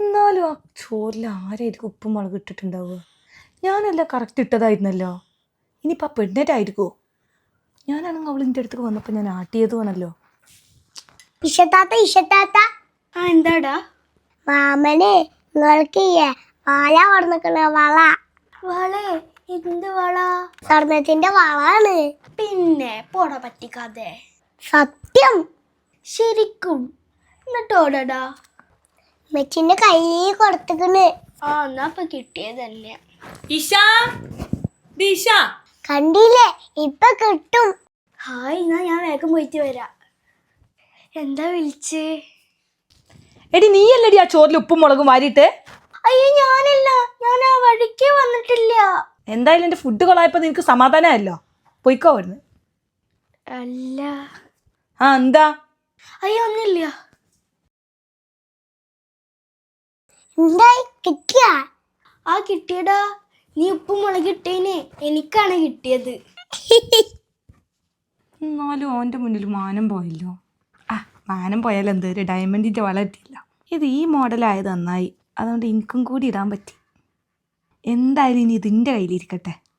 എന്നാലും ആ ചോറിൽ ആരായിരിക്കും ഉപ്പും മുളക് ഇട്ടിട്ടുണ്ടാവുക? ഞാനല്ല കറക്റ്റ് ഇട്ടതായിരുന്നല്ലോ. ഇനിയിപ്പോൾ ആ പെണ്ണേറ്റായിരിക്കുമോ ഞാനാണെങ്കിൽ അവൾ എന്റെ അടുത്തേക്ക് വന്നപ്പോൾ ഞാൻ ആട്ടിയതുമാണല്ലോ ഇഷത്താത്ത ഇഷത്താത്ത. ആ എന്താടാ? മാമന് നിങ്ങൾക്ക് വാല ഓർന്നിക്കണ വള. വളേ? എന്ത് വള? സ്വർണത്തിന്റെ വളാണ്. പിന്നെ പോടാ പറ്റിക്കാതെ. സത്യം. ശരിക്കും. എന്നിട്ടോടടാ മെച്ചിന്റെ കൈ കൊടുത്തക്കണ്. ആ എന്നാ ഇപ്പൊ കിട്ടിയത് തന്നെ ഇഷ ദിശ. കണ്ടില്ലേ? ഇപ്പൊ കിട്ടും. ഹായ് എന്നാ ഞാൻ വേഗം പോയിട്ട് വരാ. എന്താ വിളിച്ച്? എടി നീയല്ലടി ആ ചോറിൽ ഉപ്പും മുളകും വാരിയിട്ട്? അയ്യോ ഞാനല്ല. ഞാൻ ആ വഴിക്ക് വന്നിട്ടില്ല. എന്തായാലും എന്റെ ഫുഡ് കൊളായപ്പോ നിനക്ക് സമാധാനമല്ലോ പോയിക്കോ അവിടുന്ന്. അല്ല. ആ എന്താ? അയ്യോ ഒന്നില്ല എന്തായി? കിട്ടിയ? ആ കിട്ടിയടാ. നീ ഉപ്പും മുളക് ഇട്ടേനെ. എനിക്കാണ് കിട്ടിയത്. എന്നാലും ഓന്റെ മുന്നിൽ മാനം പോയല്ലോ. ആ മാനം പോയാൽ എന്ത്? ഒരു ഡയമണ്ടിന്റെ വള കിട്ടിയില്ല. ഇത് ഈ മോഡലായത് നന്നായി. അതുകൊണ്ട് എനിക്കും കൂടി ഇടാൻ പറ്റി. എന്തായാലും ഇനി ഇതിന്റെ കയ്യിലിരിക്കട്ടെ.